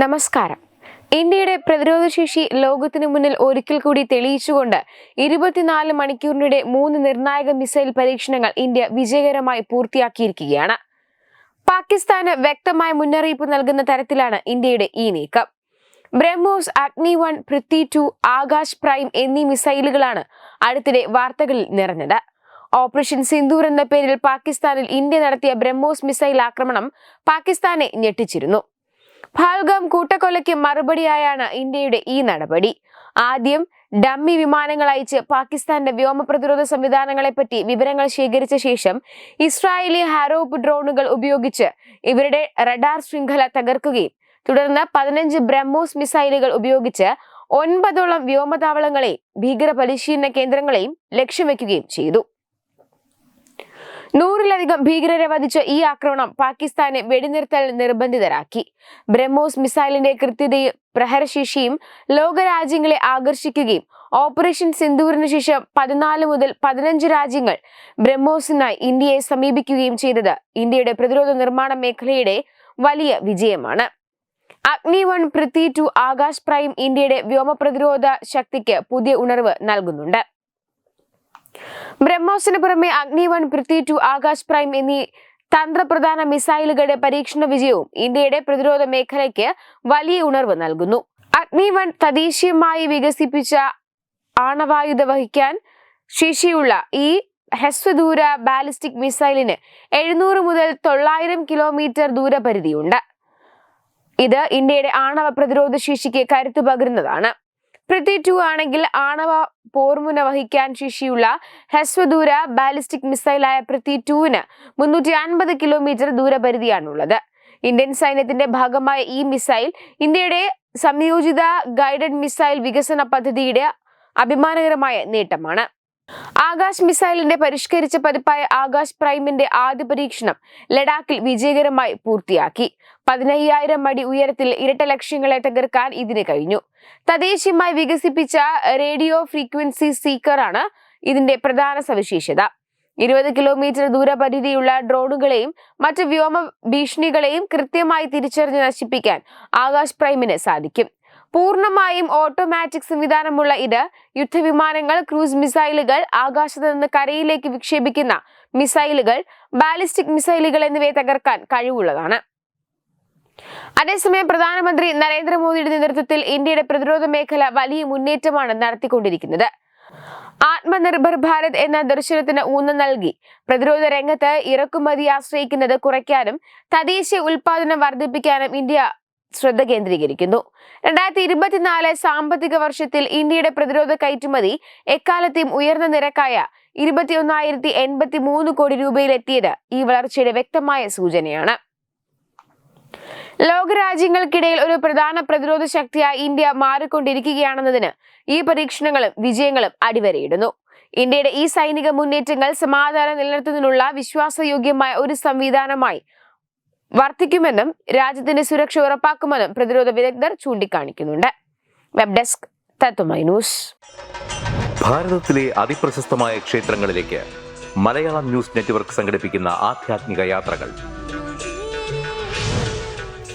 നമസ്കാരം. ഇന്ത്യയുടെ പ്രതിരോധശേഷി ലോകത്തിനു മുന്നിൽ ഒരിക്കൽ കൂടി തെളിയിച്ചുകൊണ്ട് ഇരുപത്തിനാല് മണിക്കൂറിനിടെ മൂന്ന് നിർണായക മിസൈൽ പരീക്ഷണങ്ങൾ ഇന്ത്യ വിജയകരമായി പൂർത്തിയാക്കിയിരിക്കുകയാണ്. പാകിസ്ഥാന് വ്യക്തമായ മുന്നറിയിപ്പ് നൽകുന്ന തരത്തിലാണ് ഇന്ത്യയുടെ ഈ നീക്കം. BrahMos Agni one Prithvi two Akash prime എന്നീ മിസൈലുകളാണ് അടുത്തിടെ വാർത്തകളിൽ നിറഞ്ഞത്. ഓപ്പറേഷൻ സിന്ദൂർ എന്ന പേരിൽ പാകിസ്ഥാനിൽ ഇന്ത്യ നടത്തിയ ബ്രഹ്മോസ് മിസൈൽ ആക്രമണം പാകിസ്ഥാനെ ഞെട്ടിച്ചിരുന്നു. ഫാൽഗാം കൂട്ടക്കൊലയ്ക്ക് മറുപടിയായാണ് ഇന്ത്യയുടെ ഈ നടപടി. ആദ്യം ഡമ്മി വിമാനങ്ങൾ അയച്ച് പാകിസ്ഥാന്റെ വ്യോമ പ്രതിരോധ സംവിധാനങ്ങളെപ്പറ്റി വിവരങ്ങൾ ശേഖരിച്ച ശേഷം ഇസ്രായേലി ഹാരോപ്പ് ഡ്രോണുകൾ ഉപയോഗിച്ച് ഇവരുടെ റഡാർ ശൃംഖല തകർക്കുകയും തുടർന്ന് പതിനഞ്ച് ബ്രഹ്മോസ് മിസൈലുകൾ ഉപയോഗിച്ച് ഒൻപതോളം വ്യോമതാവളങ്ങളെയും ഭീകര പരിശീലന കേന്ദ്രങ്ങളെയും ലക്ഷ്യം വെക്കുകയും ചെയ്തു. നൂറിലധികം ഭീകരരെ വധിച്ച ഈ ആക്രമണം പാകിസ്ഥാനെ വെടിനിർത്തൽ നിർബന്ധിതരാക്കി. ബ്രഹ്മോസ് മിസൈലിന്റെ കൃത്യതയും പ്രഹരശേഷിയും ലോകരാജ്യങ്ങളെ ആകർഷിക്കുകയും ഓപ്പറേഷൻ സിന്ദൂറിന് ശേഷം പതിനാല് മുതൽ പതിനഞ്ച് രാജ്യങ്ങൾ ബ്രഹ്മോസിനായി ഇന്ത്യയെ സമീപിക്കുകയും ചെയ്തത് ഇന്ത്യയുടെ പ്രതിരോധ നിർമ്മാണ മേഖലയുടെ വലിയ വിജയമാണ്. Agni one Prithvi two Akash prime ഇന്ത്യയുടെ വ്യോമ പ്രതിരോധ ശക്തിക്ക് പുതിയ ഉണർവ് നൽകുന്നുണ്ട്. ബ്രഹ്മോസിന് പുറമെ Agni one Prithvi two Akash prime എന്നീ തന്ത്രപ്രധാന മിസൈലുകളുടെ പരീക്ഷണ വിജയവും ഇന്ത്യയുടെ പ്രതിരോധ മേഖലയ്ക്ക് വലിയ ഉണർവ് നൽകുന്നു. അഗ്നി വൺ തദ്ദേശീയമായി വികസിപ്പിച്ച ആണവായുധ വഹിക്കാൻ ശേഷിയുള്ള ഈ ഹ്രസ്വദൂര ബാലിസ്റ്റിക് മിസൈലിന് എഴുന്നൂറ് മുതൽ തൊള്ളായിരം കിലോമീറ്റർ ദൂരപരിധിയുണ്ട്. ഇത് ഇന്ത്യയുടെ ആണവ പ്രതിരോധ ശേഷിക്ക് കരുത്തു പകരുന്നതാണ്. പൃഥ്വി ടു ആണെങ്കിൽ ആണവ പോർമുന വഹിക്കാൻ ശേഷിയുള്ള ഹ്രസ്വദൂര ബാലിസ്റ്റിക് മിസൈലായ പൃഥ്വി ടുവിന് മുന്നൂറ്റി അൻപത് കിലോമീറ്റർ ദൂരപരിധിയാണുള്ളത്. ഇന്ത്യൻ സൈന്യത്തിന്റെ ഭാഗമായ ഈ മിസൈൽ ഇന്ത്യയുടെ സംയോജിത ഗൈഡഡ് മിസൈൽ വികസന പദ്ധതിയുടെ അഭിമാനകരമായ നേട്ടമാണ്. ആകാശ് മിസൈലിന്റെ പരിഷ്കരിച്ച പതിപ്പായ ആകാശ് പ്രൈമിന്റെ ആദ്യ പരീക്ഷണം ലഡാക്കിൽ വിജയകരമായി പൂർത്തിയാക്കി. പതിനയ്യായിരം അടി ഉയരത്തിൽ ഇരട്ട ലക്ഷ്യങ്ങളെ തകർക്കാൻ ഇതിന് കഴിഞ്ഞു. തദ്ദേശീയമായി വികസിപ്പിച്ച റേഡിയോ ഫ്രീക്വൻസി സീക്കറാണ് ഇതിന്റെ പ്രധാന സവിശേഷത. ഇരുപത് കിലോമീറ്റർ ദൂരപരിധിയുള്ള ഡ്രോണുകളെയും മറ്റ് വ്യോമ ഭീഷണികളെയും കൃത്യമായി തിരിച്ചറിഞ്ഞ് നശിപ്പിക്കാൻ ആകാശ് പ്രൈമിന് സാധിക്കും. പൂർണമായും ഓട്ടോമാറ്റിക് സംവിധാനമുള്ള ഇത് യുദ്ധവിമാനങ്ങൾ ക്രൂസ് മിസൈലുകൾ ആകാശത്ത് നിന്ന് കരയിലേക്ക് വിക്ഷേപിക്കുന്ന മിസൈലുകൾ ബാലിസ്റ്റിക് മിസൈലുകൾ എന്നിവയെ തകർക്കാൻ കഴിവുള്ളതാണ്. അതേസമയം പ്രധാനമന്ത്രി നരേന്ദ്രമോദിയുടെ നേതൃത്വത്തിൽ ഇന്ത്യയുടെ പ്രതിരോധ മേഖല വലിയ മുന്നേറ്റമാണ് നടത്തിക്കൊണ്ടിരിക്കുന്നത്. ആത്മനിർഭർ ഭാരത് എന്ന ദർശനത്തിന് ഊന്നൽ നൽകി. പ്രതിരോധ രംഗത്ത് ഇറക്കുമതി ആശ്രയിക്കുന്നത് കുറയ്ക്കാനും തദ്ദേശീയ ഉൽപാദനം വർദ്ധിപ്പിക്കാനും ഇന്ത്യ ശ്രദ്ധ കേന്ദ്രീകരിക്കുന്നു. രണ്ടായിരത്തി ഇരുപത്തിനാല് സാമ്പത്തിക വർഷത്തിൽ ഇന്ത്യയുടെ പ്രതിരോധ കയറ്റുമതി എക്കാലത്തെയും ഉയർന്ന നിരക്കായ ഇരുപത്തിയൊന്നായിരത്തി എൺപത്തി മൂന്ന് കോടി രൂപയിലെത്തിയത് ഈ വളർച്ചയുടെ വ്യക്തമായ സൂചനയാണ്. ലോകരാജ്യങ്ങൾക്കിടയിൽ ഒരു പ്രധാന പ്രതിരോധ ശക്തിയായി ഇന്ത്യ മാറിക്കൊണ്ടിരിക്കുകയാണെന്നതിന് ഈ പരീക്ഷണങ്ങളും വിജയങ്ങളും അടിവരയിടുന്നു. ഇന്ത്യയുടെ ഈ സൈനിക മുന്നേറ്റങ്ങൾ സമാധാനം നിലനിർത്തുന്നതിനുള്ള വിശ്വാസയോഗ്യമായ ഒരു സംവിധാനമായി വർദ്ധിക്കുമെന്നും രാജ്യത്തിന്റെ സുരക്ഷ ഉറപ്പാക്കുമെന്നും പ്രതിരോധ വിദഗ്ധർ ചൂണ്ടിക്കാണിക്കുന്നുണ്ട്. Web desk Tatwamayi news. ഭാരതത്തിലെ അതിപ്രശസ്തമായ ക്ഷേത്രങ്ങളിലേക്ക് മലയാളം ന്യൂസ് നെറ്റ്വർക്ക് സംഘടിപ്പിക്കുന്ന ആധ്യാത്മിക യാത്രകൾ.